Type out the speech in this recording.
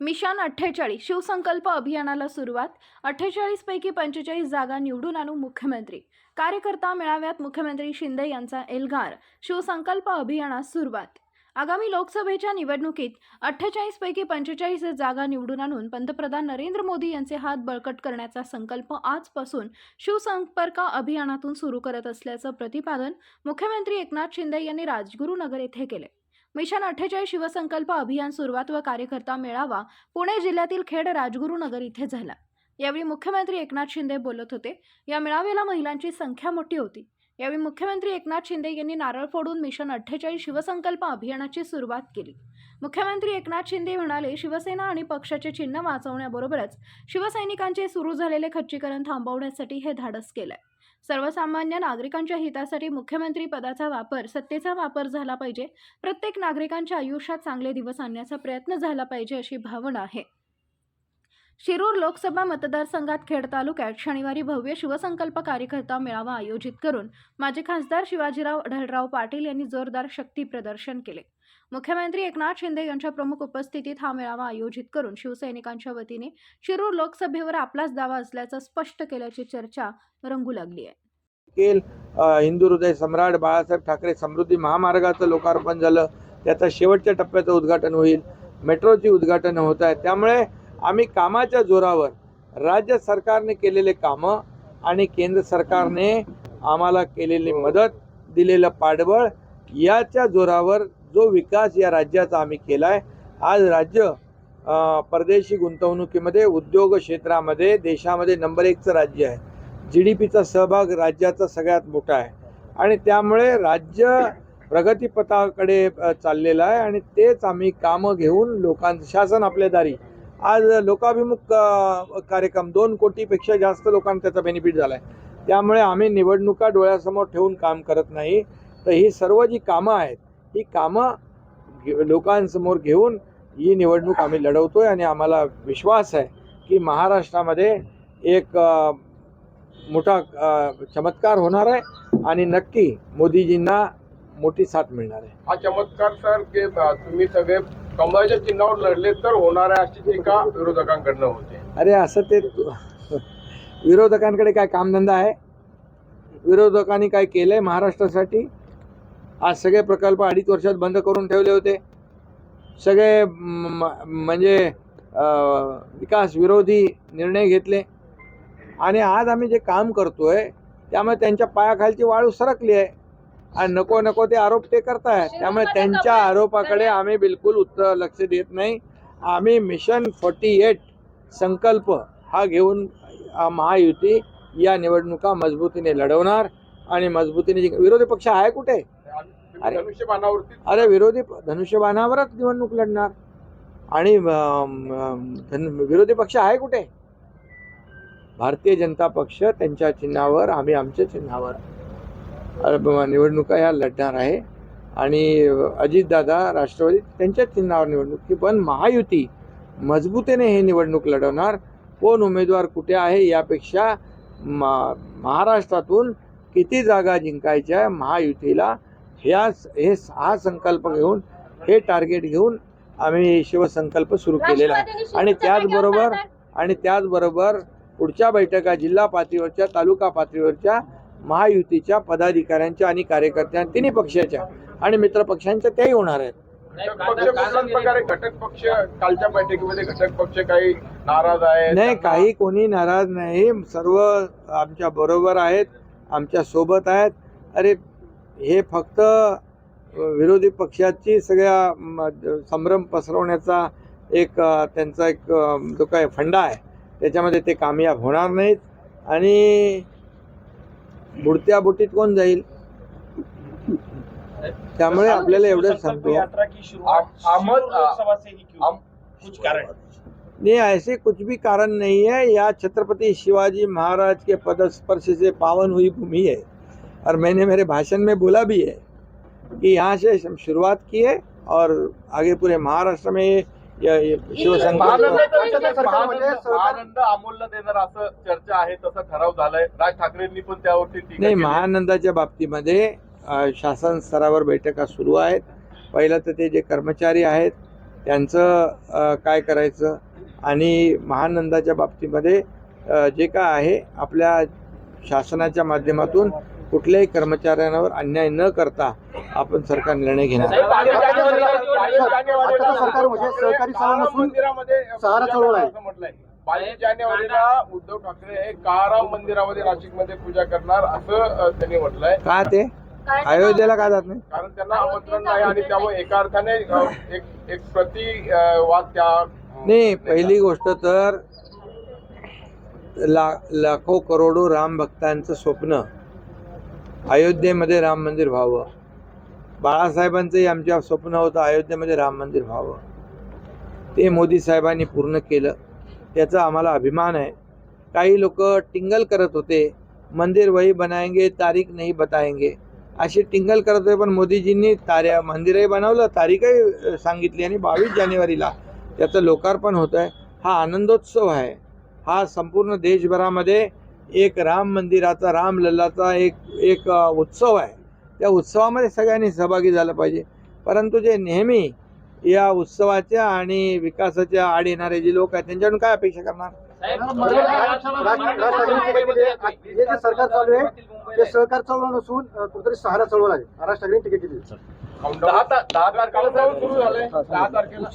Mission अठ्ठेचाळीस शिवसंकल्प अभियानाला सुरुवात. अठ्ठेचाळीसपैकी पंचेचाळीस जागा निवडून आणू मुख्यमंत्री. कार्यकर्ता मेळाव्यात मुख्यमंत्री शिंदे यांचा एल्गार. शिवसंकल्प अभियानास सुरुवात. आगामी लोकसभेच्या निवडणुकीत अठ्ठेचाळीसपैकी पंचेचाळीस जागा निवडून आणून पंतप्रधान नरेंद्र मोदी यांचे हात बळकट करण्याचा संकल्प आजपासून शिवसंपर्क अभियानातून सुरू करत असल्याचं प्रतिपादन मुख्यमंत्री एकनाथ शिंदे यांनी राजगुरुनगर येथे केले. मिशन अठ्ठेचाळीस शिवसंकल्प अभियान सुरुवात व कार्यकर्ता मेळावा पुणे जिल्ह्यातील खेड राजगुरुनगर इथे झाला. यावेळी मुख्यमंत्री एकनाथ शिंदे बोलत होते. या मेळाव्याला महिलांची संख्या मोठी होती. यावेळी मुख्यमंत्री एकनाथ शिंदे यांनी नारळ फोडून मिशन अठ्ठेचाळीस शिवसंकल्प अभियानाची सुरुवात केली. मुख्यमंत्री एकनाथ शिंदे म्हणाले शिवसेना आणि पक्षाचे चिन्ह वाचवण्याबरोबरच शिवसैनिकांचे सुरू झालेले खच्चीकरण थांबवण्यासाठी हे धाडस केलंय. सर्वसामान्य नागरिकांच्या हितासाठी मुख्यमंत्री पदाचा वापर सत्तेचा वापर झाला पाहिजे. प्रत्येक नागरिकांच्या आयुष्यात चांगले दिवस आणण्याचा प्रयत्न झाला पाहिजे अशी भावना आहे. शिरूर लोकसभा मतदारसंघात खेड तालुक्यात शनिवारी भव्य शिवसंकल्प कार्यकर्ता मेळावा आयोजित करून माजी खासदार शिवाजीराव अढळराव पाटील यांनी जोरदार शक्ती प्रदर्शन केले. मुख्यमंत्री एकनाथ शिंदे यांच्या प्रमुख उपस्थितीत हा मेळावा आयोजित करून शिवसैनिकांच्या वतीने शिरूर लोकसभेवर आपलाच दावा असल्याचं स्पष्ट केल्याची चर्चा रंगू लागली आहे. केल हिंदू हृदय सम्राट बाळासाहेब ठाकरे समृद्धी महामार्गाचं लोकार्पण झालं. त्याचं शेवटच्या टप्प्याचं उद्घाटन होईल. मेट्रोची उद्घाटन होत आहे. त्यामुळे आम्ही कामाच्या जोरावर राज्य सरकारने केलेले कामं आणि केंद्र सरकारने आम्हाला केलेली मदत दिलेलं पाठबळ याच्या जोरावर जो विकास या राज्याचा आम्ही केला आहे आज राज्य परदेशी गुंतवणुकीमध्ये उद्योग क्षेत्रामध्ये देशामध्ये नंबर एकचं राज्य आहे. जी डी पीचा सहभाग राज्याचा सगळ्यात मोठा आहे. आणि त्यामुळे राज्य प्रगतीपथाकडे चाललेलं आहे आणि तेच आम्ही कामं घेऊन लोकांचं शासन आपल्या दारी. आज लोकाभिमुख कार्यक्रम दोन कोटीपेक्षा जास्त लोकांना त्याचा बेनिफिट झाला आहे त्यामुळे आम्ही निवडणुका डोळ्यासमोर ठेवून काम करत नाही. तर ही सर्व जी कामं आहेत ही कामं लोकांसमोर घेऊन ही निवडणूक आम्ही लढवतोय आणि आम्हाला विश्वास आहे की महाराष्ट्रामध्ये एक मोठा चमत्कार होणार आहे आणि नक्की मोदीजींना मोठी साथ मिळणार आहे. हा चमत्कार सर की तुम्ही सगळे कमळाच्या चिन्हावर लढले तर होणार आहे अशी टीका विरोधकांकडनं होते. अरे असं ते विरोधकांकडे काय कामधंदा आहे? विरोधकांनी काय केलंय महाराष्ट्रासाठी? आज सगळे प्रकल्प अडीच वर्षात बंद करून ठेवले होते. सगळे म्हणजे विकास विरोधी निर्णय घेतले. आणि आज आम्ही जे काम करतोय त्यामुळे त्यांच्या पायाखालची वाळू सरकली आहे. आणि नको नको ते आरोप ते करतायत. त्यामुळे त्यांच्या आरोपाकडे आम्ही बिलकुल उत्तर लक्ष देत नाही. आम्ही मिशन फोर्टी एट संकल्प हा घेऊन महायुती या निवडणुका मजबूतीने लढवणार. आणि मजबूतीने विरोधी पक्ष आहे कुठे? अरे. अरे विरोधी धनुष्यबाणावरच निवडणूक लढणार. आणि विरोधी पक्ष आहे कुठे? भारतीय जनता पक्ष त्यांच्या चिन्हावर आम्ही आमच्या चिन्हावर. निवडणुका ह्या लढणार आहे. आणि अजितदादा राष्ट्रवादी त्यांच्याच चिन्हावर निवडणूक. पण महायुती. मजबूतीने हे निवडणूक लढवणार. कोण उमेदवार कुठे आहे यापेक्षा मा महाराष्ट्रातून किती जागा जिंकायच्या महायुतीला ह्या हे हा संकल्प घेऊन हे टार्गेट घेऊन आम्ही शिवसंकल्प सुरू केलेला आहे. आणि त्याचबरोबर आणि त्याचबरोबर पुढच्या बैठका जिल्हा पातळीवरच्या तालुका पातळीवरच्या महायुतीच्या पदाधिकाऱ्यांच्या आणि कार्यकर्त्यांच्या तिन्ही पक्षाच्या आणि मित्र पक्षांच्या त्याही होणार आहेत. घटक पक्ष कुठल्याच प्रकारे घटक पक्ष कालच्या बैठकीमध्ये घटक पक्ष काही नाराज आहे नाही काही कोणी नाराज नाही. सर्व आमच्या बरोबर आहेत आमच्यासोबत आहेत. अरे हे फक्त विरोधी पक्षाची सगळ्या संभ्रम पसरवण्याचा एक त्यांचा एक जो काय फंडा आहे त्याच्यामध्ये ते कामयाब होणार नाहीत आणि बुडत्या बोटीत कोण जाईल? त्यामुळे आपल्याला एवढंच सांगतो. ही नहीं ऐसे कुछ भी कारण नहीं है यह छत्रपति शिवाजी महाराज के पदस्पर्श से पावन हुई भूमि है और मैंने मेरे भाषण में बोला भी है कि यहाँ से हम शुरुआत की है और आगे पूरे महाराष्ट्र में नाही. महानंदाच्या बाबतीमध्ये शासन स्तरावर बैठका सुरू आहेत. पहिलं तर ते जे कर्मचारी आहेत त्यांचं काय करायचं? आणि महानंदाच्या बाबतीमध्ये जे काय आहे आपल्या शासनाच्या माध्यमातून कुठल्याही कर्मचाऱ्यांवर अन्याय न करता आपण सरकार निर्णय घेणार आहे. आताचं सरकार म्हणजे बावीस जानेवारीला उद्धव ठाकरे हे मंदिरामध्ये नाशिकमध्ये पूजा करणार असं त्यांनी म्हटलंय. का ते? अयोध्येला का जात नाही? कारण त्यांना आमंत्रण नाही आणि त्यामुळे एका अर्थाने एक एक प्रतिवाद त्या नाही पहिली गोष्ट तर ला लाखो करोडो राम भक्तांचं स्वप्न अयोध्येमध्ये राम मंदिर व्हावं. बाळासाहेबांचंही आमच्या स्वप्न होतं अयोध्येमध्ये राम मंदिर व्हावं. ते मोदी साहेबांनी पूर्ण केलं. त्याचा आम्हाला अभिमान आहे. काही लोक टिंगल करत होते. मंदिर वही बनाएंगे तारीख नाही बताएंगे. अशी टिंगल करत होते पण मोदीजींनी ताऱ्या मंदिरही बनवलं तारीखही सांगितली आणि बावीस जानेवारीला त्याचं लोकार्पण होतं आहे हा आनंदोत्सव आहे. हा संपूर्ण देशभरामध्ये एक राम मंदिराचा राम लल्लाचा एक एक उत्सव आहे. त्या उत्सवामध्ये सगळ्यांनी सहभागी झालं पाहिजे. परंतु जे नेहमी या उत्सवाच्या आणि विकासाच्या आड येणारे जे लोक आहेत त्यांच्याकडून काय अपेक्षा करणार. हे जे सरकार चालू आहे ते सहकार चळवळ नसून कुठेतरी सहारा चळवळ आहे राज ठाकरेंनी टीका केली आहे. दहा ता- दहा तारखेला